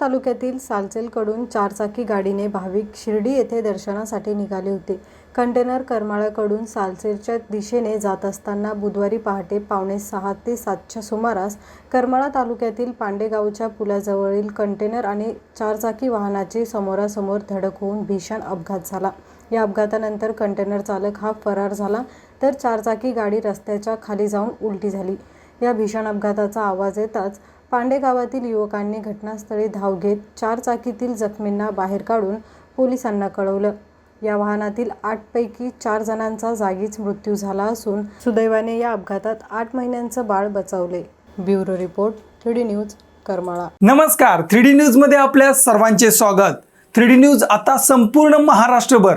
तालुक्यातील सालचेलकडून चारचाकी गाडीने भाविक शिर्डी येथे दर्शनासाठी निघाले होते. कंटेनर करमाळाकडून सालसेलच्या दिशेने जात असताना बुधवारी पहाटे पावणे सहा ते सातच्या सुमारास करमाळा तालुक्यातील पांडेगावच्या पुलाजवळील कंटेनर आणि चारचाकी वाहनाची समोरासमोर धडक होऊन भीषण अपघात झाला. या अपघातानंतर कंटेनर चालक हा फरार झाला तर चारचाकी गाडी रस्त्याच्या खाली जाऊन उलटी झाली. या भीषण अपघाताचा आवाज येताच पांडे गावातील युवकांनी घटनास्थळी धाव घेत चारचाकीतील जखमींना बाहेर काढून पोलिसांना कळवलं. या वाहनातील आठपैकी चार जणांचा जागीच मृत्यू झाला असून सुदैवाने या अपघातात आठ महिन्यांचं बाळ बचावले. Bureau report three news Karmala. नमस्कार. थ्री डी न्यूजमध्ये आपल्या सर्वांचे स्वागत. थ्री डी न्यूज आता संपूर्ण महाराष्ट्रभर